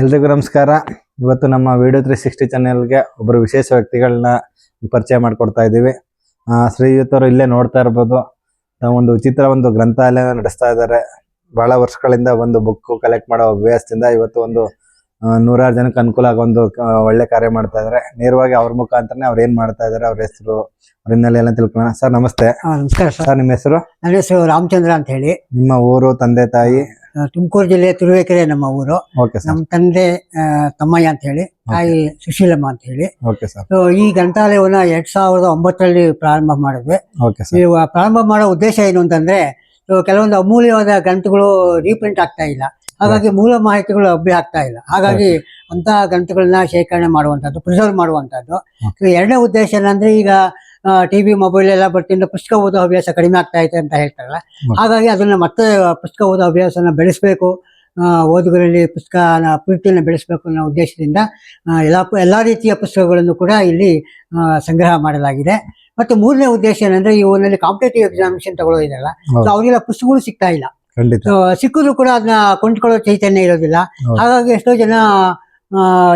ಎಲ್ರಿಗೂ ನಮಸ್ಕಾರ. ಇವತ್ತು ನಮ್ಮ ವಿಡಿಯೋ ತ್ರೀ ಸಿಕ್ಸ್ಟಿ ಚಾನೆಲ್ಗೆ ಒಬ್ಬರು ವಿಶೇಷ ವ್ಯಕ್ತಿಗಳನ್ನ ಪರಿಚಯ ಮಾಡಿಕೊಡ್ತಾ ಇದ್ದೀವಿ. ಶ್ರೀಯುತರು ಇಲ್ಲೇ ನೋಡ್ತಾ ಇರ್ಬೋದು. ತಾವು ಒಂದು ವಿಚಿತ್ರ ಒಂದು ಗ್ರಂಥಾಲಯ ನಡೆಸ್ತಾ ಇದ್ದಾರೆ. ಬಹಳ ವರ್ಷಗಳಿಂದ ಒಂದು ಬುಕ್ ಕಲೆಕ್ಟ್ ಮಾಡೋ ಅಭ್ಯಾಸದಿಂದ ಇವತ್ತು ಒಂದು ನೂರಾರು ಜನಕ್ಕೆ ಅನುಕೂಲ ಆಗೋ ಒಂದು ಒಳ್ಳೆ ಕಾರ್ಯ ಮಾಡ್ತಾ ಇದ್ದಾರೆ. ನೇರವಾಗಿ ಅವ್ರ ಮುಖಾಂತರನೇ ಅವ್ರು ಏನ್ ಮಾಡ್ತಾ ಇದಾರೆ ಅವ್ರ ಹೆಸರು ಅವ್ರ ಹಿನ್ನೆಲೆ ಎಲ್ಲ ತಿಳ್ಕೊಳ್ಳೋಣ. ಸರ್ ನಮಸ್ತೆ. ನಮಸ್ಕಾರ ಸರ್. ನಿಮ್ಮ ಹೆಸರು? ನನ್ನ ಹೆಸರು ರಾಮಚಂದ್ರ ಅಂತ ಹೇಳಿ ನಿಮ್ಮ ಊರು ತಂದೆ ತಾಯಿ? ತುಮಕೂರು ಜಿಲ್ಲೆ ತುರುವೇಕೆರೆ ನಮ್ಮ ಊರು. ನಮ್ಮ ತಂದೆ ತಮ್ಮಯ್ಯ ಅಂತ ಹೇಳಿ ತಾಯಿ ಸುಶೀಲಮ್ಮ ಅಂತ ಹೇಳಿ. ಸೊ ಈ ಗ್ರಂಥಾಲಯವನ್ನ ಎರಡ್ ಸಾವಿರದ ಒಂಬತ್ತರಲ್ಲಿ ಪ್ರಾರಂಭ ಮಾಡಿದ್ವಿ. ಪ್ರಾರಂಭ ಮಾಡೋ ಉದ್ದೇಶ ಏನು ಅಂತಂದ್ರೆ ಕೆಲವೊಂದು ಅಮೂಲ್ಯವಾದ ಗ್ರಂಥಗಳು ರೀಪ್ರಿಂಟ್ ಆಗ್ತಾ ಇಲ್ಲ. ಹಾಗಾಗಿ ಮೂಲ ಮಾಹಿತಿಗಳು ಲಭ್ಯ ಆಗ್ತಾ ಇಲ್ಲ. ಹಾಗಾಗಿ ಅಂತ ಗ್ರಂಥಗಳನ್ನ ಶೇಖರಣೆ ಮಾಡುವಂತದ್ದು ಪ್ರಿಸರ್ವ್ ಮಾಡುವಂತದ್ದು ಎರಡನೇ ಉದ್ದೇಶ ಏನಂದ್ರೆ ಈಗ ಟಿವಿ ಮೊಬೈಲ್ ಎಲ್ಲ ಬರ್ತಿಂದ ಪುಸ್ತಕ ಓದೋ ಹವ್ಯಾಸ ಕಡಿಮೆ ಆಗ್ತಾ ಇದೆ ಅಂತ ಹೇಳ್ತಾರಲ್ಲ? ಹಾಗಾಗಿ ಅದನ್ನ ಮತ್ತೆ ಪುಸ್ತಕ ಓದೋ ಹವ್ಯಾಸನ ಬೆಳೆಸಬೇಕು. ಓದುಗರಲ್ಲಿ ಪುಸ್ತಕ ಪ್ರೀತಿಯನ್ನ ಬೆಳೆಸಬೇಕು ಅನ್ನೋ ಉದ್ದೇಶದಿಂದ ಎಲ್ಲಾ ಎಲ್ಲಾ ರೀತಿಯ ಪುಸ್ತಕಗಳನ್ನು ಕೂಡ ಇಲ್ಲಿ ಸಂಗ್ರಹ ಮಾಡಲಾಗಿದೆ. ಮತ್ತೆ ಮೂರನೇ ಉದ್ದೇಶ ಏನಂದ್ರೆ ಈ ಊರಿನಲ್ಲಿ ಕಾಂಪಿಟೇಟಿವ್ ಎಕ್ಸಾಮಿನೇಷನ್ ತಗೊಳ್ಳೋದಿದೆಲ್ಲ. ಸೊ ಅವರಿಗೆಲ್ಲ ಪುಸ್ತಕಗಳು ಸಿಗ್ತಾ ಇಲ್ಲ. ಸಿಕ್ಕಿದ್ರು ಕೂಡ ಅದನ್ನ ಕೊಂಡ್ಕೊಳ್ಳೋ ಚೈತನ್ಯ ಇರೋದಿಲ್ಲ. ಹಾಗಾಗಿ ಎಷ್ಟೋ ಜನ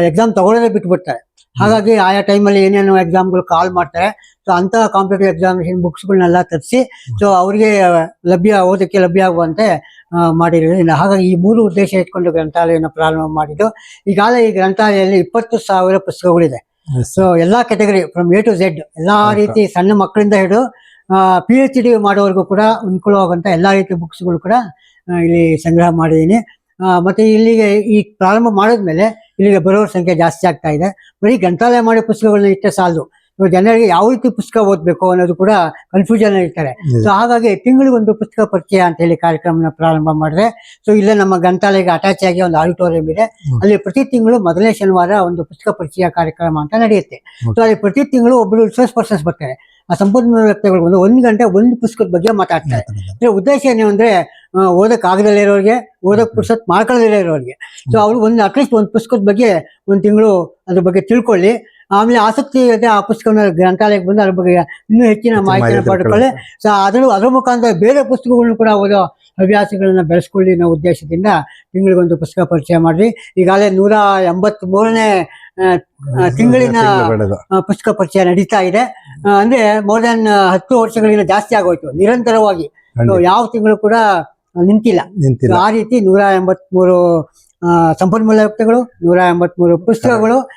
ಎಕ್ಸಾಮ್ ತಗೊಳ್ಳೋದೇ ಬಿಟ್ಬಿಡ್ತಾರೆ. ಹಾಗಾಗಿ ಆಯಾ ಟೈಮಲ್ಲಿ ಏನೇನು ಎಕ್ಸಾಮ್ಗಳು ಕಾಲ್ ಮಾಡ್ತಾರೆ. ಸೊ ಅಂತ ಕಾಂಪಿಟೇಟಿವ್ ಎಕ್ಸಾಮಿನೇಷನ್ ಬುಕ್ಸ್ಗಳನ್ನೆಲ್ಲ ತರಿಸಿ ಸೊ ಅವರಿಗೆ ಲಭ್ಯ ಓದಕ್ಕೆ ಲಭ್ಯ ಆಗುವಂತೆ ಮಾಡಿರೋದ್ರಿಂದ. ಹಾಗಾಗಿ ಈ ಮೂರು ಉದ್ದೇಶ ಇಟ್ಕೊಂಡು ಗ್ರಂಥಾಲಯವನ್ನು ಪ್ರಾರಂಭ ಮಾಡಿದ್ದು. ಈಗಾಗಲೇ ಈ ಗ್ರಂಥಾಲಯದಲ್ಲಿ ಇಪ್ಪತ್ತು ಸಾವಿರ ಪುಸ್ತಕಗಳಿದೆ. ಸೊ ಎಲ್ಲಾ category from A to Z ಎಲ್ಲಾ ರೀತಿ ಸಣ್ಣ ಮಕ್ಕಳಿಂದ ಹಿಡಿದು ಪಿ ಎಚ್ ಡಿ ಮಾಡೋವರೆಗೂ ಕೂಡ ಅನುಕೂಲವಾಗುವಂತ ಎಲ್ಲಾ ರೀತಿ ಬುಕ್ಸ್ಗಳು ಕೂಡ ಇಲ್ಲಿ ಸಂಗ್ರಹ ಮಾಡಿದ್ದೀನಿ. ಮತ್ತೆ ಇಲ್ಲಿಗೆ ಈ ಪ್ರಾರಂಭ ಮಾಡಿದ್ಮೇಲೆ ಇಲ್ಲಿಗೆ ಬರೋರ ಸಂಖ್ಯೆ ಜಾಸ್ತಿ ಆಗ್ತಾ ಇದೆ. ಬರೀ ಗ್ರಂಥಾಲಯ ಮಾಡೋ ಪುಸ್ತಕಗಳನ್ನ ಇಷ್ಟೇ ಸಾಲದು. ಜನರಿಗೆ ಯಾವ ರೀತಿ ಪುಸ್ತಕ ಓದಬೇಕು ಅನ್ನೋದು ಕೂಡ ಕನ್ಫ್ಯೂಷನ್ ಇರ್ತಾರೆ. ಸೊ ಹಾಗಾಗಿ ತಿಂಗಳಿಗೊಂದು ಪುಸ್ತಕ ಪರಿಚಯ ಅಂತ ಹೇಳಿ ಕಾರ್ಯಕ್ರಮನ ಪ್ರಾರಂಭ ಮಾಡಿದ್ರೆ ಸೊ ಇಲ್ಲೇ ನಮ್ಮ ಗ್ರಂಥಾಲಯಕ್ಕೆ ಅಟ್ಯಾಚ್ ಆಗಿ ಒಂದು ಆಡಿಟೋರಿಯಂ ಇದೆ. ಅಲ್ಲಿ ಪ್ರತಿ ತಿಂಗಳು ಮೊದಲನೇ ಶನಿವಾರ ಒಂದು ಪುಸ್ತಕ ಪರಿಚಯ ಕಾರ್ಯಕ್ರಮ ಅಂತ ನಡೆಯುತ್ತೆ. ಸೊ ಅಲ್ಲಿ ಪ್ರತಿ ತಿಂಗಳು ಒಬ್ಬರು ರಿಸೋರ್ಸ್ ಪರ್ಸನ್ಸ್ ಬರ್ತಾರೆ. ಆ ಸಂಪನ್ಮೂಲ ವ್ಯಕ್ತಿಗಳು ಬಂದು ಒಂದು ಗಂಟೆ ಒಂದು ಪುಸ್ತಕದ ಬಗ್ಗೆ ಮಾತಾಡ್ತಾರೆ. ಉದ್ದೇಶ ಏನು ಅಂದ್ರೆ ಓದಕ್ ಆಗದಲ್ಲೇ ಇರೋರಿಗೆ ಓದಕ್ ಪುಸ್ತಕ ಮಾಡ್ಕೊಳ್ಳದೇ ಇರೋರಿಗೆ. ಸೊ ಅವ್ರು ಒಂದು ಅಟ್ಲೀಸ್ಟ್ ಒಂದು ಪುಸ್ತಕದ ಬಗ್ಗೆ ಒಂದು ತಿಂಗಳು ಅದ್ರ ಬಗ್ಗೆ ತಿಳ್ಕೊಳ್ಳಿ. ಆಮೇಲೆ ಆಸಕ್ತಿ ಇದೆ ಆ ಪುಸ್ತಕನ ಗ್ರಂಥಾಲಯಕ್ಕೆ ಬಂದು ಅದ್ರ ಬಗ್ಗೆ ಇನ್ನೂ ಹೆಚ್ಚಿನ ಮಾಹಿತಿಯನ್ನು ಪಡ್ಕೊಳ್ಳಿ. ಸೊ ಅದ್ರ ಅದ್ರ ಮುಖಾಂತರ ಬೇರೆ ಪುಸ್ತಕಗಳನ್ನು ಕೂಡ ಓದೋ ಹವ್ಯಾಸಗಳನ್ನ ಬೆಳೆಸ್ಕೊಳ್ಳಿ ಅನ್ನೋ ಉದ್ದೇಶದಿಂದ ತಿಂಗಳಿಗೊಂದು ಪುಸ್ತಕ ಪರಿಚಯ ಮಾಡ್ರಿ. ಈಗಾಗಲೇ ನೂರ ಎಂಬತ್ ಮೂರನೇ ತಿಂಗಳಿನ ಪುಸ್ತಕ ಪರಿಚಯ ನಡೀತಾ ಇದೆ. ಅಂದ್ರೆ ಮೋರ್ ದನ್ ಹತ್ತು ವರ್ಷಗಳಿಂದ ಜಾಸ್ತಿ ಆಗೋಯ್ತು. ನಿರಂತರವಾಗಿ. ಯಾವ ತಿಂಗಳು ಕೂಡ ನಿಂತಿಲ್ಲ. ನಿಂತಿಲ್ಲ. ಆ ರೀತಿ ನೂರ ಎಂಬತ್ಮೂರು ವ್ಯಕ್ತಿಗಳು ನೂರ ಎಂಬತ್ಮೂರು ಪುಸ್ತಕಗಳು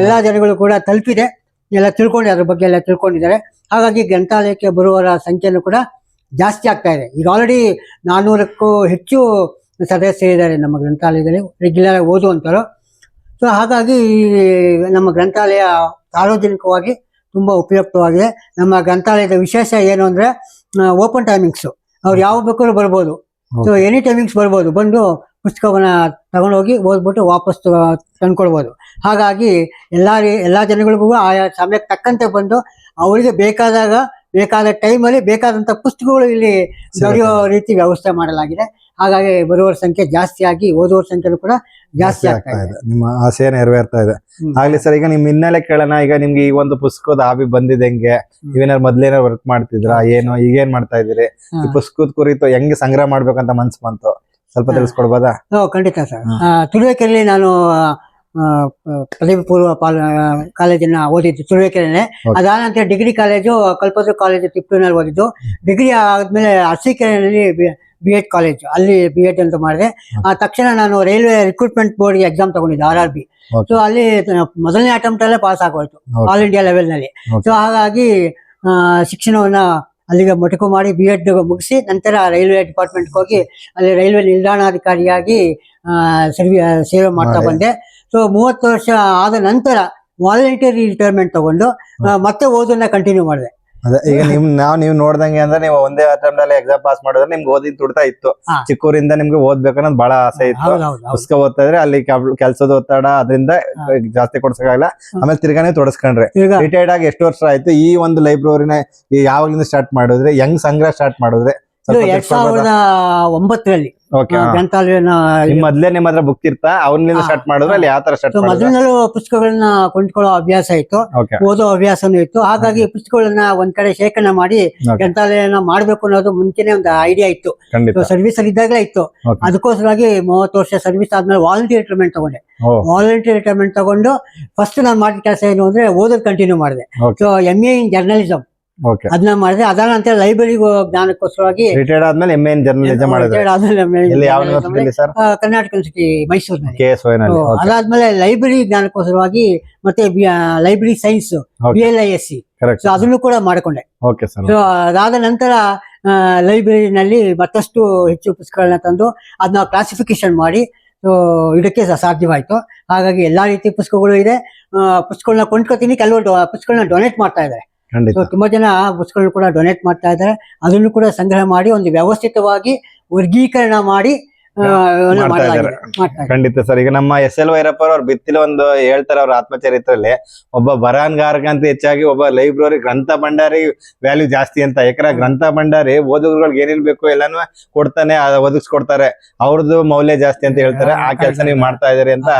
ಎಲ್ಲ ಜನಗಳು ಕೂಡ ತಲುಪಿದೆ. ಎಲ್ಲ ತಿಳ್ಕೊಂಡು ಅದ್ರ ಬಗ್ಗೆ ಎಲ್ಲ ತಿಳ್ಕೊಂಡಿದ್ದಾರೆ. ಹಾಗಾಗಿ ಗ್ರಂಥಾಲಯಕ್ಕೆ ಬರುವವರ ಸಂಖ್ಯೆನೂ ಕೂಡ ಜಾಸ್ತಿ ಆಗ್ತಾ ಇದೆ. ಈಗ ಆಲ್ರೆಡಿ ನಾನ್ನೂರಕ್ಕೂ ಹೆಚ್ಚು ಸದಸ್ಯರಿದ್ದಾರೆ ನಮ್ಮ ಗ್ರಂಥಾಲಯದಲ್ಲಿ. ರೆಗ್ಯುಲರ್ ಆಗಿ ಓದುವಂತರು ಸೊ ಹಾಗಾಗಿ ಈ ನಮ್ಮ ಗ್ರಂಥಾಲಯ ಸಾರ್ವಜನಿಕವಾಗಿ ತುಂಬಾ ಉಪಯುಕ್ತವಾಗಿದೆ. ನಮ್ಮ ಗ್ರಂಥಾಲಯದ ವಿಶೇಷ ಏನು ಅಂದ್ರೆ ಓಪನ್ ಟೈಮಿಂಗ್ಸ್ ಅವ್ರು ಯಾವ ಬೇಕಾದ್ರೂ ಬರ್ಬೋದು. ಸೊ ಎನಿ ಟೈಮಿಂಗ್ಸ್ ಬರ್ಬೋದು. ಬಂದು ಪುಸ್ತಕವನ್ನ ತಗೊಂಡೋಗಿ ಓದ್ಬಿಟ್ಟು ವಾಪಸ್ ತಂದ್ಕೊಳ್ಬೋದು ಹಾಗಾಗಿ ಎಲ್ಲ ಎಲ್ಲ ಎಲ್ಲಾ ಜನಗಳಿಗೂ ಆಯಾ ಸಮಯಕ್ಕೆ ತಕ್ಕಂತೆ ಬಂದು ಅವರಿಗೆ ಬೇಕಾದಾಗ ಬೇಕಾದ ಟೈಮಲ್ಲಿ ಬೇಕಾದಂತ ಪುಸ್ತಕಗಳು ಇಲ್ಲಿ ದೊರೆಯೋ ರೀತಿ ವ್ಯವಸ್ಥೆ ಮಾಡಲಾಗಿದೆ. ಹಾಗಾಗಿ ಬರುವವರ ಸಂಖ್ಯೆ ಜಾಸ್ತಿ ಆಗಿ ಓದುವವರ ಸಂಖ್ಯೆನೂ ಕೂಡ ಜಾಸ್ತಿ ಆಗ್ತಾ ಇದೆ. ನಿಮ್ಮ ಆಸೆ ನೆರವೇರ್ತಾ ಇದೆ. ಆಗ್ಲಿ ಸರ್ ಈಗ ನಿಮ್ ಹಿನ್ನೆಲೆ ಕೇಳೋಣ. ಈಗ ನಿಮ್ಗೆ ಈ ಒಂದು ಪುಸ್ತಕದ ಹಾಬಿ ಬಂದಿದೆ ಹೆಂಗೆ? ನೀವೇನಾದ್ರು ಮೊದ್ಲೇನಾರು ವರ್ಕ್ ಮಾಡ್ತಿದ್ರಾ? ಏನು? ಈಗ ಏನ್ ಮಾಡ್ತಾ ಇದೀರಿ ಈ. ಪುಸ್ತಕದ ಕುರಿತು ಹೆಂಗೆ ಸಂಗ್ರಹ ಮಾಡ್ಬೇಕಂತ ಮನ್ಸು ಬಂತು? ಸ್ವಲ್ಪ. ತಿಳಿಸ್ಕೊಡ್ಬೋದಾ? ಖಂಡಿತ ಸರ್. ತುಳುವೇಕೆರೆಯಲ್ಲಿ ನಾನು ಪದವಿ ಪೂರ್ವ ಪಾಲ ಕಾಲೇಜನ್ನ ಓದಿದ್ದು ತುರುವೇಕೆರೆನೆ. ಅದಾದ ನಂತರ ಡಿಗ್ರಿ ಕಾಲೇಜು ಕಲ್ಪತರು ಕಾಲೇಜು ತಿಪ್ಪೂರಿನಲ್ಲಿ ಓದಿದ್ದು. ಡಿಗ್ರಿ ಆದ್ಮೇಲೆ ಅರಸೀಕೆರೆಯಲ್ಲಿ ಬಿ ಎಡ್ ಕಾಲೇಜು. ಅಲ್ಲಿ ಬಿ ಎಡ್ ಅಂತ ಮಾಡಿದೆ. ಆ ತಕ್ಷಣ ನಾನು ರೈಲ್ವೆ ರಿಕ್ರೂಟ್ಮೆಂಟ್ ಬೋರ್ಡ್ಗೆ ಎಕ್ಸಾಮ್ ತಗೊಂಡಿದ್ದೆ ಆರ್ ಆರ್ ಬಿ ಸೊ ಅಲ್ಲಿ ಮೊದಲನೇ ಅಟೆಂಪ್ಟ್ ಅಲ್ಲೇ ಪಾಸ್ ಆಗೋಯ್ತು. All India ಲೆವೆಲ್ನಲ್ಲಿ. ಸೊ ಹಾಗಾಗಿ ಶಿಕ್ಷಣವನ್ನ ಅಲ್ಲಿಗೆ ಮೊಟಕು ಮಾಡಿ ಬಿ ಎಡ್ ಮುಗಿಸಿ ನಂತರ ರೈಲ್ವೆ ಡಿಪಾರ್ಟ್ಮೆಂಟ್ ಹೋಗಿ ಅಲ್ಲಿ ರೈಲ್ವೆ ನಿಲ್ದಾಣಾಧಿಕಾರಿಯಾಗಿ ಸರ್ವಿ ಸೇವೆ ಮಾಡ್ತಾ ಬಂದೆ. ಸೊ ಮೂವತ್ತು ವರ್ಷ ಆದ ನಂತರ ವಾಲಂಟಿಯರಿ ರಿಟೈರ್ಮೆಂಟ್ ತಗೊಂಡು ಮತ್ತೆ ಓದನ್ನ ಕಂಟಿನ್ಯೂ ಮಾಡಿದೆ. ಅದೇ ಈಗ ನಿಮ್ ನಾವ್ ನೀವ್ ನೋಡ್ದಂಗೆ ಅಂದ್ರೆ ನೀವು ಒಂದೇ ಅಟೆಂಪ್ಟ್ ಅಲ್ಲಿ ಎಕ್ಸಾಮ್ ಪಾಸ್ ಮಾಡಿದ್ರೆ ನಿಮ್ಗೆ ಓದಿನ ತುಡ್ತಾ ಇತ್ತು. ಚಿಕ್ಕೂರಿಂದ ನಿಮ್ಗೆ ಅನ್ನೋದು ಬಹಳ ಆಸೆ ಇತ್ತು. ಪುಸ್ತಕ ಓದ್ತಾ ಇದ್ರೆ ಅಲ್ಲಿ ಕೆಲ್ಸದ ಒತ್ತಡ ಅದರಿಂದ ಜಾಸ್ತಿ ಕೊಡ್ಸಕ್ಕಾಗಲ್ಲ. ಹಾ. ಆಮೇಲೆ ತಿರ್ಗಾನೇ ತೊಡಸ್ಕೊಂಡ್ರೆ. ರಿಟೈರ್ಡ್ ಆಗಿ ಎಷ್ಟು ವರ್ಷ ಆಯ್ತು? ಈ ಒಂದು ಲೈಬ್ರರಿನ ಯಾವಾಗ್ಲಿಂದ ಸ್ಟಾರ್ಟ್ ಮಾಡಿದ್ರೆ ಹೆಂಗ್ ಸಂಗ್ರಹ ಸ್ಟಾರ್ಟ್ ಮಾಡಿದ್ರೆ ಎರಡ್ ಸಾವಿರದ ಒಂಬತ್ತರಲ್ಲಿ. ಗ್ರಂಥಾಲಯನ ಮೊದ್ಲೇ ನಿಮ್ಮ ಹತ್ರ ಬುಕ್ ಇರ್ತಾ ಅವನಿಂದ. ಸ್ಟಾರ್ಟ್ ಮಾಡಿದ್ರೆ ಅಲ್ಲಿ ಯಾವ ತರ ಸ್ಟಾರ್ಟ್ ಮೊದಲಿನಲ್ಲೂ ಪುಸ್ತಕಗಳನ್ನ ಕೊಂಡ್ಕೊಳ್ಳೋ ಅಭ್ಯಾಸ ಇತ್ತು. ಓದೋ ಅಭ್ಯಾಸನೂ ಇತ್ತು. ಹಾಗಾಗಿ ಪುಸ್ತಕಗಳನ್ನ ಒಂದ್ ಕಡೆ ಶೇಖರಣೆ ಮಾಡಿ. ಗ್ರಂಥಾಲಯನ ಮಾಡ್ಬೇಕು ಅನ್ನೋದು ಮುಂಚೆನೆ ಒಂದು ಐಡಿಯಾ ಇತ್ತು. ಸರ್ವಿಸ್ ಅಲ್ಲಿ ಇದ್ದಾಗಲೇ ಇತ್ತು. ಅದಕ್ಕೋಸ್ಕರವಾಗಿ ಮೂವತ್ತು ವರ್ಷ ಸರ್ವಿಸ್ ಆದ್ಮೇಲೆ ವಾಲಂಟಿಯರ್ ರಿಟೈರ್ಮೆಂಟ್ ತಗೊಂಡೆ. ವಾಲಂಟಿಯರ್ ರಿಟೈರ್ಮೆಂಟ್ ತಗೊಂಡು ಫಸ್ಟ್ ನಾನು ಮಾಡಿದ ಕೆಲಸ ಏನು ಅಂದ್ರೆ ಓದೋದ್ ಕಂಟಿನ್ಯೂ ಮಾಡಿದೆ. So M A in journalism okay ಅದನ್ನ ಮಾಡಿದ್ರೆ ಅದನ್ನ ಅಂತ ಲೈಬ್ರರಿ ಜ್ಞಾನಕ್ಕೋಸ್ಕರವಾಗಿ ರಿಟೈರ್ಡ್ ಆದ್ಮೇಲೆ ಎಂ ಎನ್ ಜರ್ನಲಿಸಂ ಮಾಡಿದ್ರೆ. ಕರ್ನಾಟಕ ಯೂನಿವರ್ಸಿಟಿ ಮೈಸೂರಿನಲ್ಲಿ ಅದಾದ್ಮೇಲೆ ಲೈಬ್ರರಿ ಜ್ಞಾನಕ್ಕೋಸ್ಕರವಾಗಿ ಮತ್ತೆ library science. B L I S C so ಅದನ್ನು ಕೂಡ ಮಾಡಿಕೊಂಡೆ. ಸೊ ಅದಾದ ನಂತರ ಲೈಬ್ರರಿನಲ್ಲಿ ಮತ್ತಷ್ಟು ಹೆಚ್ಚು ಪುಸ್ತಕಗಳನ್ನ ತಂದು ಅದನ್ನ ಕ್ಲಾಸಿಫಿಕೇಶನ್ ಮಾಡಿ ಸೊ ಇದಕ್ಕೆ ಸಾಧ್ಯವಾಯ್ತು. ಹಾಗಾಗಿ ಎಲ್ಲಾ ರೀತಿ ಪುಸ್ತಕಗಳು ಇದೆ. ಪುಸ್ತಕಗಳನ್ನ ಕೊಂಡ್ಕೊತೀನಿ. ಕೆಲವರು ಪುಸ್ತಕಗಳನ್ನ ಡೊನೇಟ್ ಮಾಡ್ತಾ ಇದ್ದಾರೆ. ಖಂಡಿತ. ತುಂಬಾ ಜನ ಪುಸ್ತಕಗಳು ಕೂಡ ಡೊನೇಟ್ ಮಾಡ್ತಾ ಇದ್ದಾರೆ. ಅದನ್ನು ಕೂಡ ಸಂಗ್ರಹ ಮಾಡಿ ಒಂದು ವ್ಯವಸ್ಥಿತವಾಗಿ ವರ್ಗೀಕರಣ ಮಾಡಿ ಮಾಡ್ತಾ. ಖಂಡಿತ ಸರ್ ಈಗ ನಮ್ಮ ಎಸ್ ಎಲ್ ವೈರಪ್ಪ ಅವ್ರು ಬಿತ್ತಿಲ ಒಂದು ಹೇಳ್ತಾರೆ ಅವ್ರ ಆತ್ಮಚರಿತ್ರಲ್ಲಿ ಒಬ್ಬ ಬರಹಗಾರಕಂತ ಹೆಚ್ಚಾಗಿ ಒಬ್ಬ ಲೈಬ್ರರಿ ಗ್ರಂಥ ಭಂಡಾರಿ ವ್ಯಾಲ್ಯೂ ಜಾಸ್ತಿ ಅಂತ ಯಾಕಂದ್ರೆ ಗ್ರಂಥ ಭಂಡಾರಿ ಓದುಗರುಗಳಿಗೆ ಏನೇನ್ ಬೇಕು ಎಲ್ಲಾನು ಕೊಡ್ತಾನೆ ಒದಗಿಸ್ಕೊಡ್ತಾರೆ. ಅವ್ರದ್ದು ಮೌಲ್ಯ ಜಾಸ್ತಿ ಅಂತ ಹೇಳ್ತಾರೆ. ಆ ಕೆಲಸ ನೀವು ಮಾಡ್ತಾ ಇದೀರಿ ಅಂತ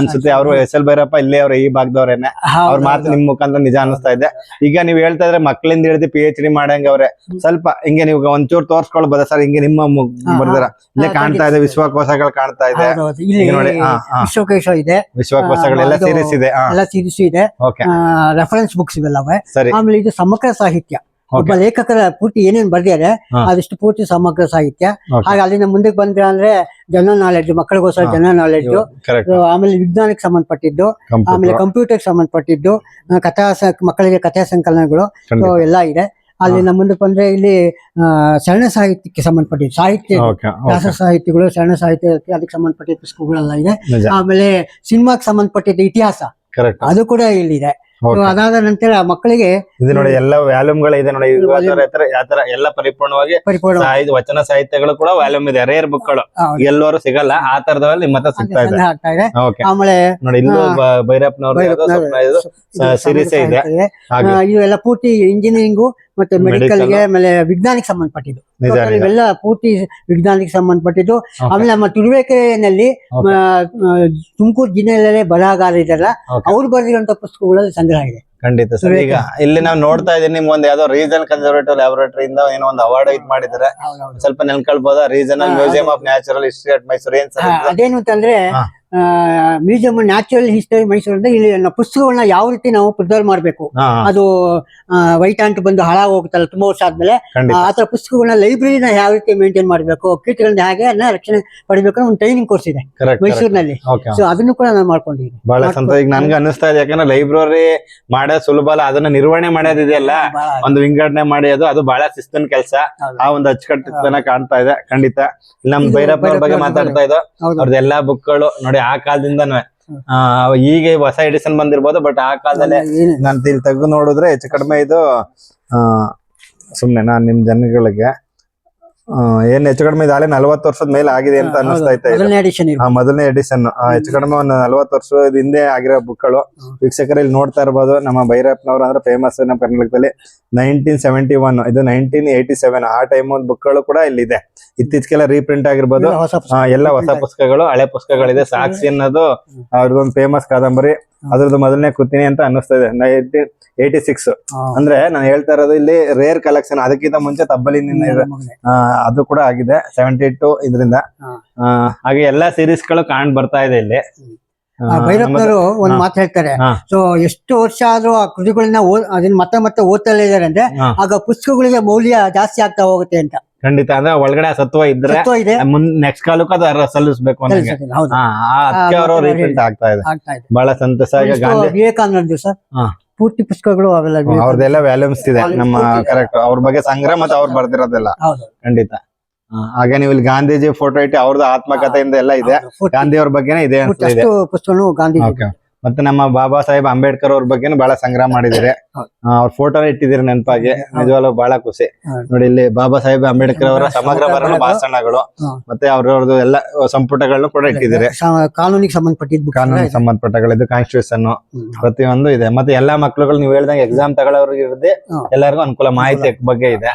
ಅನ್ಸುತ್ತೆ. ಅವರು ಎಸ್ ಎಲ್ ಭೈರಪ್ಪ ಇಲ್ಲೇ ಅವ್ರ ಈ ಭಾಗದವ್ರೇನೆ. ಅವ್ರ ಮಾತು ನಿಮ್ ಮುಖಾಂತರ ನಿಜ ಅನಿಸ್ತಾ ಇದೆ. ಈಗ ನೀವ್ ಹೇಳ್ತಾ ಇದ್ರೆ ಮಕ್ಕಳಿಂದ ಹಿಡಿದು ಪಿ ಎಚ್ ಡಿ ಮಾಡಂಗ ಅವ್ರೆ ಸ್ವಲ್ಪ ಹಿಂಗೆ ನೀವು ಒಂಚೂರು ತೋರ್ಸ್ಕೊಳ್ಬೋದ ಸರ್? ಹಿಂಗೆ ನಿಮ್ಮ ಬರ್ದಿರ. ಇಲ್ಲೇ ಕಾಣ್ತಾ ಇದೆ ವಿಶ್ವಕೋಶಗಳು ಕಾಣ್ತಾ ಇದೆ. ಹೌದು, ಹೌದು. ಇಲ್ಲಿ ಈಗ ನೋಡಿ, ಹಾ, ಹಾ. ವಿಶ್ವಕೋಶ ಇದೆ. ವಿಶ್ವಕೋಶಗಳೆಲ್ಲ ಸೀರೀಸ್ ಇದೆ ಹಾ ಎಲ್ಲ ಸೀರೀಸ್ ಇದೆ. ಓಕೆ ರೆಫರೆನ್ಸ್ ಬುಕ್ಸ್ ಇವೆಲ್ಲ ಸರಿ. ಆಮೇಲೆ ಇದು ಸಮಗ್ರ ಸಾಹಿತ್ಯ. ಒಬ್ಬ ಲೇಖಕರ ಪೂರ್ತಿ ಏನೇನ್ ಬರ್ದಿದ್ದಾರೆ ಹಾ. ಅದಿಷ್ಟು ಪೂರ್ತಿ ಸಮಗ್ರ ಸಾಹಿತ್ಯ. Okay. ಹಾಗೆ ಅಲ್ಲಿಂದ ಮುಂದಕ್ಕೆ ಬಂದ್ರೆ ಅಂದ್ರೆ ಜನರಲ್ ನಾಲೆಡ್ಜ್ ಮಕ್ಕಳಿಗೋಸ್ಕರ ಹಾ. ಜನರಲ್ ನಾಲೆಡ್ಜ್ ಕರೆಕ್ಟ್ ಆಮೇಲೆ ವಿಜ್ಞಾನಕ್ಕೆ ಸಂಬಂಧಪಟ್ಟಿದ್ದು ಆಮೇಲೆ ಕಂಪ್ಯೂಟರ್ ಸಂಬಂಧಪಟ್ಟಿದ್ದು ಆ, ಕಥಾ ಸ- ಮಕ್ಕಳಿಗೆ ಕಥಾ ಸಂಕಲನಗಳು ಸೊ ಎಲ್ಲ ಇದೆ. ಅಲ್ಲಿಂದ ಮುಂದಕ್ಕೆ ಬಂದ್ರೆ ಇಲ್ಲಿ ಶರಣ ಸಾಹಿತ್ಯಕ್ಕೆ ಸಂಬಂಧಪಟ್ಟಿದ್ದು. ಸಾಹಿತ್ಯ ದಾಸ ಸಾಹಿತ್ಯಗಳು ಶರಣ ಸಾಹಿತ್ಯಕ್ಕೆ ಅದಕ್ಕೆ ಸಂಬಂಧಪಟ್ಟಿದ್ದ ಪುಸ್ತಕಗಳೆಲ್ಲ ಇದೆ. ಆಮೇಲೆ ಸಿನಿಮಾಕ್ಕೆ ಸಂಬಂಧಪಟ್ಟಿದ್ದ ಇತಿಹಾಸ. ಅದು ಕೂಡ ಇಲ್ಲಿದೆ. ಅದಾದ ನಂತರ ಮಕ್ಕಳಿಗೆ ಇದು ನೋಡಿ ಎಲ್ಲ ವ್ಯಾಲ್ಯೂಮ್ಗಳು ಇದೆ ನೋಡಿ. ಇದು ಯಾವ ತರ ಯಾವ ಎಲ್ಲ ಪರಿಪೂರ್ಣವಾಗಿ ಪರಿಪೂರ್ಣ. ವಚನ ಸಾಹಿತ್ಯಗಳು ಕೂಡ ವ್ಯಾಲ್ಯೂಮ್ ಇದೆ. ರೇರ್ ಬುಕ್ಗಳು. ಎಲ್ಲರೂ ಸಿಗಲ್ಲ. ಆ ತರದಲ್ಲಿ ನಿಮ್ಮ ಹತ್ರ ಸಿಗ್ತಾ ಇದೆ. ಆಮೇಲೆ ನೋಡಿ ಇಲ್ಲೂ ಭೈರಪ್ಪನವರು ಸ್ವಪ್ನ ಇದು. ಇವೆಲ್ಲ ಪೂರ್ತಿ ಇಂಜಿನಿಯರಿಂಗು ಮತ್ತೆ Medical. ಮೆಡಿಕಲ್ಗೆ ಆಮೇಲೆ ವಿಜ್ಞಾನಕ್ಕೆ ಸಂಬಂಧಪಟ್ಟಿದ್ದು. ಇವೆಲ್ಲ ಪೂರ್ತಿ ವಿಜ್ಞಾನಕ್ಕೆ ಸಂಬಂಧಪಟ್ಟಿದ್ದು. ಆಮೇಲೆ ನಮ್ಮ ತುರುವೇಕೆರೆಯಲ್ಲಿ. ತುಮಕೂರು ಜಿಲ್ಲೆಯಲ್ಲೇ ಬರಹಗಾರ ಇದ್ದಾರಲ್ಲ Okay. ಅವ್ರು ಬರೆದಿರುವಂತ ಪುಸ್ತಕಗಳಲ್ಲಿ ಸಂಗ್ರಹ ಇದೆ. ಖಂಡಿತ ಸರ್. ಈಗ ಇಲ್ಲಿ ನಾವು ನೋಡ್ತಾ ಇದೀನಿ ನಿಮ್ಗೆ ಒಂದು ಯಾವ್ದೋ ರೀಜನ್ ಕನ್ಸರ್ವೇಟಿವ್ ಲ್ಯಾಬೋರೇಟರಿ ಇಂದ ಏನೋ ಒಂದು ಅವಾರ್ಡ್ ಇದ್ ಮಾಡಿದ್ರೆ ಸ್ವಲ್ಪ ನೆನ್ಕೊಳ್ಬಹುದಾ regional museum of natural history at Mysuru ಏನ್ ಸರ್ ಅದೇನು ಅಂತಂದ್ರೆ. ಮ್ಯೂಸಿಯಂ ನ್ಯಾಚುರಲ್ ಹಿಸ್ಟರಿ ಮೈಸೂರು ಅಂದ್ರೆ ಇಲ್ಲಿ ಪುಸ್ತಕಗಳನ್ನ ಯಾವ ರೀತಿ ನಾವು ಪ್ರಿಸರ್ವ್ ಮಾಡಬೇಕು? ಅದು ವೈಟ್ ಆಂಟ್ ಬಂದು ಹಾಳಾಗಿ ಹೋಗುತ್ತಲ್ಲ ತುಂಬಾ ವರ್ಷ ಆದ್ಮೇಲೆ ಆತರ ಆ ತರ ಪುಸ್ತಕಗಳನ್ನ ಲೈಬ್ರರಿನ ಯಾವ ರೀತಿ ಮೇಂಟೈನ್ ಮಾಡಬೇಕು ಕೀಟಗಳನ್ನ ಹೇಗೆ ಅದನ್ನ ರಕ್ಷಣೆ ಪಡಿಬೇಕು ಒಂದು ಟ್ರೈನಿಂಗ್ ಕೋರ್ಸ್ ಇದೆ ಮೈಸೂರಿನಲ್ಲಿ. ಸೊ ಅದನ್ನು ಕೂಡ ನಾನು ಮಾಡ್ಕೊಂಡಿದ್ದೀನಿ. ಬಹಳ ಸಂತೋಷ. ಈಗ ನನ್ಗೆ ಅನಿಸ್ತಾ ಇದೆ ಯಾಕಂದ್ರೆ ಲೈಬ್ರರಿ ಮಾಡೋದು ಸುಲಭ ಅಲ್ಲ ಅದನ್ನ ನಿರ್ವಹಣೆ ಮಾಡೋದಿದೆಯಲ್ಲ ಒಂದು ವಿಂಗಡಣೆ ಮಾಡಿ ಅದು ಬಹಳ ಶಿಸ್ತಿನ ಕೆಲಸ. ಆ ಒಂದು ಅಚ್ಚುಕಟ್ಟುತನ ಕಾಣ್ತಾ ಇದೆ ಖಂಡಿತ. ನಮ್ ಭೈರಪ್ಪ ಬಗ್ಗೆ ಮಾತಾಡ್ತಾ ಇದ್ದೋ ಅವ್ರದ್ದೆಲ್ಲಾ ಬುಕ್ಗಳು ನೋಡಿ ಆ ಕಾಲದಿಂದನೂ ಆ, ಈಗ ಹೊಸ ಎಡಿಷನ್ ಬಂದಿರ್ಬೋದು ಬಟ್ ಆ ಕಾಲದಲ್ಲೇ ನಾನು ಇಲ್ಲಿ ತೆಗೆದು ನೋಡಿದ್ರೆ ಹೆಚ್ಚು ಕಡಿಮೆ ಇದು ಆ, ಸುಮ್ನೆ ನಾನ್ ನಿಮ್ ಜನಗಳಿಗೆ ಏನ್ ಹೆಚ್ಚು ಕಡಿಮೆ ಇದಾಳೆ ನಲ್ವತ್ತು ವರ್ಷದ ಮೇಲೆ ಆಗಿದೆ ಅಂತ ಇದು. ಮೊದಲನೇ ಎಡಿಷನ್ ಹೆಚ್ಚು ಕಡಿಮೆ ಒಂದು ನಲ್ವತ್ತು ವರ್ಷದ ಹಿಂದೆ ಆಗಿರೋ ಬುಕ್ಗಳು ವೀಕ್ಷಕರ ವೀಕ್ಷಕರು ಇಲ್ಲಿ ನೋಡ್ತಾ ಇರ್ಬೋದು ನಮ್ಮ ಭೈರಪ್ಪನವ್ರು ಅಂದ್ರೆ ಫೇಮಸ್ ನಮ್ಮ ಕರ್ನಾಟಕದಲ್ಲಿ ನೈನ್ಟೀನ್ ಸೆವೆಂಟಿ ಒನ್ ಇದು ನೈನ್ಟೀನ್ ಏಯ್ಟಿ ಸೆವೆನ್ ಆ ಟೈಮ್ ಒಂದು ಬುಕ್ಗಳು ಕೂಡ ಇಲ್ಲಿದೆ. ಇತ್ತೀಚೆಗೆಲ್ಲ ರೀಪ್ರಿಂಟ್ ಆಗಿರ್ಬೋದು. ಎಲ್ಲ ಹೊಸ ಪುಸ್ತಕಗಳು ಹಳೆ ಪುಸ್ತಕಗಳಿದೆ. ಸಾಕ್ಷಿ ಅನ್ನೋದು ಅವ್ರದ್ದೊಂದು ಫೇಮಸ್ ಕಾದಂಬರಿ. ಅದ್ರದ್ದು ಮೊದಲನೇ ಕೃತಿನಿ ಅಂತ ಅನ್ನಿಸ್ತಾ ಇದೆ. Eighty six. ಅಂದ್ರೆ ನಾನು ಹೇಳ್ತಾ ಇರೋದು ಇಲ್ಲಿ ರೇರ್ ಕಲೆಕ್ಷನ್ ಅದಕ್ಕಿಂತ ಮುಂಚೆ ತಬ್ಬಲಿನಿಂದ ಇದೆ. ಅದು ಕೂಡ ಆಗಿದೆ. ಸೆವೆಂಟಿ ಟು ಇದರಿಂದ ಹಾಗೆ ಎಲ್ಲಾ ಸೀರೀಸ್ಗಳು ಕಾಣ್ ಬರ್ತಾ ಇದೆ ಇಲ್ಲಿ. ಭೈರಪ್ಪನವರು ಒಂದ್. ಮಾತು ಹೇಳ್ತಾರೆ. ಸೊ ಎಷ್ಟು ವರ್ಷ ಆದ್ರೂ ಆ ಕೃತಿಗಳನ್ನ ಅದನ್ನ ಮತ್ತೆ ಮತ್ತೆ ಓದ್ತಾ ಇದಾರೆ ಅಂದ್ರೆ. ಆಗ ಪುಸ್ತಕಗಳಿಗೆ ಮೌಲ್ಯ ಜಾಸ್ತಿ ಆಗ್ತಾ ಹೋಗುತ್ತೆ ಅಂತ. ಖಂಡಿತ. ಅಂದ್ರೆ ಒಳಗಡೆ ಸತ್ವ ಇದ್ರೆ ಸತ್ವ ಇದೆ. ಮುಂದ್ ನೆಕ್ಸ್ಟ್ ಕಾಲಕ್ಕೂ ಅದು ಸಲ್ಲಿಸ್ಬೇಕು ಅದಕ್ಕೆ ಅವರು ಆಗ್ತಾ ಇದೆ. ಬಹಳ ಸಂತಸ ವಿವೇಕಾನಂದ ದಿವಸ ಪೂರ್ತಿ ಪುಸ್ತಕಗಳು ಅವೆಲ್ಲ. ಅವ್ರದ್ದೆಲ್ಲ ವ್ಯಾಲ್ಯೂಮ್ಸ್ ಇದೆ. ನಮ್ಮ ಕರೆಕ್ಟ್ ಅವ್ರ ಬಗ್ಗೆ ಸಂಗ್ರಹ ಮತ್ತೆ ಅವ್ರು ಬರ್ದಿರೋದೆಲ್ಲ. ಖಂಡಿತ. ಹಾಗೆ ನೀವು ಇಲ್ಲಿ ಗಾಂಧೀಜಿ ಫೋಟೋ ಇಟ್ಟು ಅವ್ರದ್ದು ಆತ್ಮಕಥೆಯಿಂದ ಎಲ್ಲ ಇದೆ. ಗಾಂಧಿ ಅವ್ರ ಬಗ್ಗೆನೇ ಇದೆ ಪುಸ್ತಕ ಗಾಂಧಿ ಮತ್ತೆ ನಮ್ಮ ಬಾಬಾ ಸಾಹೇಬ್ ಅಂಬೇಡ್ಕರ್ ಅವ್ರ ಬಗ್ಗೆನು ಬಹಳ ಸಂಗ್ರಹ ಮಾಡಿದಿರಿ ಹೌದು. ಅವ್ರ ಫೋಟೋ ಇಟ್ಟಿದ್ದೀರಿ ನೆನಪಾಗಿ. ನಿಜವಾಗ್ಲೂ ಬಹಳ ಖುಷಿ. ನೋಡಿ ಇಲ್ಲಿ ಬಾಬಾ ಸಾಹೇಬ್ ಅಂಬೇಡ್ಕರ್ ಅವರ ಸಮಗ್ರ ಬರಹ ಭಾಷಣಗಳು ಮತ್ತೆ ಅವ್ರವ್ರದ್ದು ಎಲ್ಲ ಸಂಪುಟಗಳನ್ನು ಕೂಡ ಇಟ್ಟಿದ್ದಾರೆ. ಕಾನೂನಿಗೆ ಸಂಬಂಧಪಟ್ಟಿದ್ದ ಕಾನೂನಿಗೆ. ಸಂಬಂಧಪಟ್ಟಗಳಿದ್ದು ಕಾನ್ಸ್ಟಿಟ್ಯೂಷನ್ ಪ್ರತಿಯೊಂದು ಇದೆ. ಮತ್ತೆ ಎಲ್ಲಾ ಮಕ್ಕಳುಗಳು ನೀವು ಹೇಳ್ದಂಗೆ ಎಕ್ಸಾಮ್ ತಗೊಳ್ಳೋರ್ಗೆ ಇರದೆ ಎಲ್ಲರಿಗೂ ಅನುಕೂಲ ಮಾಹಿತಿ ಬಗ್ಗೆ ಇದೆ.